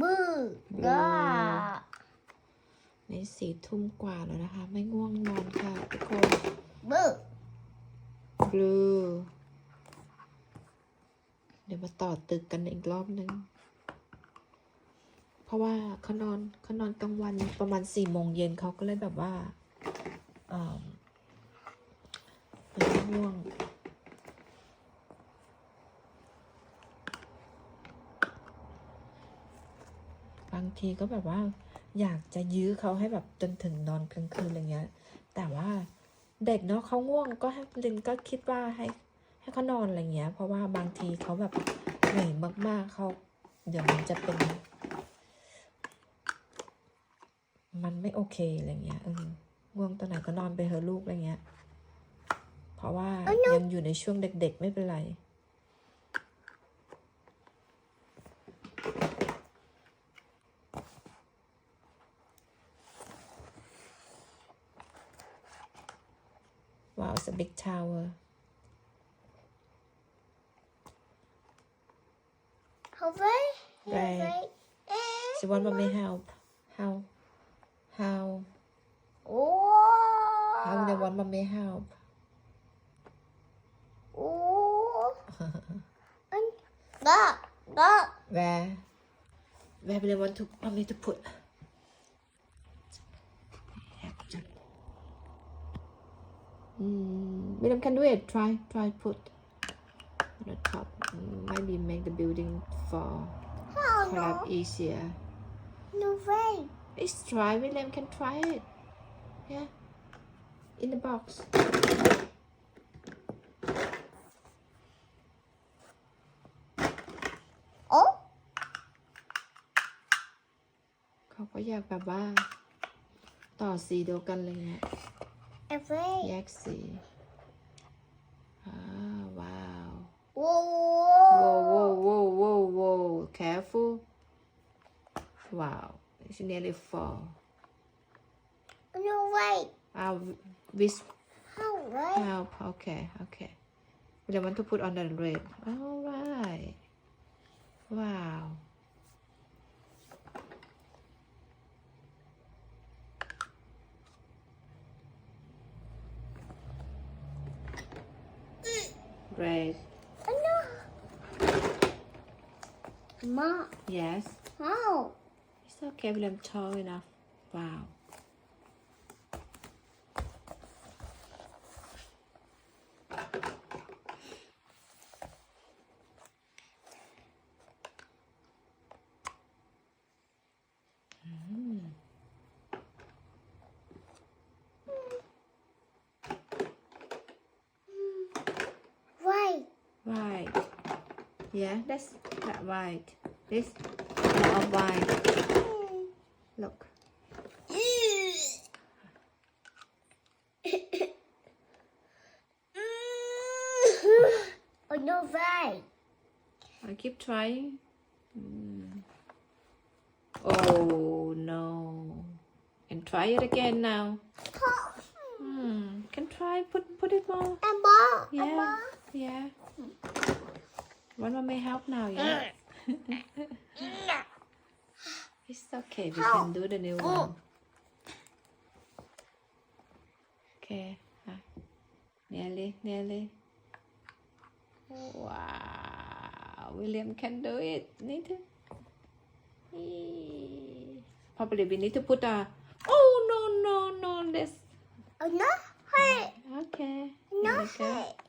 บื้อก้าในสี่ทุ่มกว่าแล้วนะคะ ไม่ง่วงนอนค่ะทุกคนบื้อบลูเดี๋ยวมาต่อตึกกันอีกรอบนึง เพราะว่าเขานอนเขานอนกลางวันประมาณสี่โมงเย็นเขาก็เลยแบบว่าเอ่อมันไม่ง่วง บาง ทีก็แบบว่า อยากจะยื้อเขาให้แบบจนถึงนอนกลางคืนอะไรเงี้ย แต่ว่าเด็กเนาะเขาง่วงก็ให้ลินก็คิดว่าให้ให้เขานอนอะไรเงี้ย เพราะว่าบางทีเขาแบบเหนื่อยมากๆเขาเดี๋ยวมันจะเป็น มันไม่โอเคอะไรเงี้ยเออง่วงตอนไหนก็นอนไปเถอะลูกอะไรเงี้ย เพราะว่ายังอยู่ในช่วงเด็กๆไม่เป็นไร Wow, it's a big tower. Right. Right. So one what mommy help? How? How? Oh. How they want mommy help? Oh. and that, that. Where? Where do they want to mommy to put? Mm, William can do it. Try, try put on the top. Mm, Maybe make the building fall how no collapse easier. no way Let's try. William can try it. Yeah. In the box. โอ้เขาก็อยากแบบว่าต่อสีเดียวกันเลยเนี่ย Every. Jak. Ah, wow. Whoa. Whoa, whoa, whoa, whoa, whoa. Careful. Wow. She nearly fall. No way. I'll whisper. All right. Help. Okay. Okay. We don't want to put on the red. All right. Wow. Red. no ma Yes. how It's okay, but I'm Tall enough. Wow. Right. Yeah, that's that white This more of white. Look. oh no way I keep trying. Mm. Oh no. And try it again now. Hmm. Can try put put it more. Emma Yeah. Emma Yeah. One more may help now, yeah? it's okay, we can do the new one. Okay. ah. Nearly, nearly. Wow. William can do it. Need to. Probably we need to put a. Oh, no, no, no. This. oh no hey Okay. no Here hey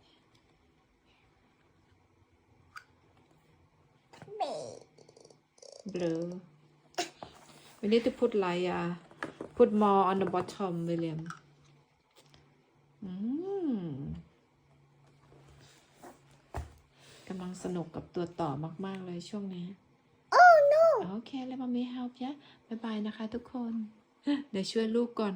blue. We need to put like uh, put more on the bottom, William. Mm. กำลังสนุกกับตัวต่อมาก ๆ เลยช่วงนี้ oh no โอเค แล้วมามี help ยะบายบายนะคะทุกคน เดี๋ยวช่วยลูกก่อน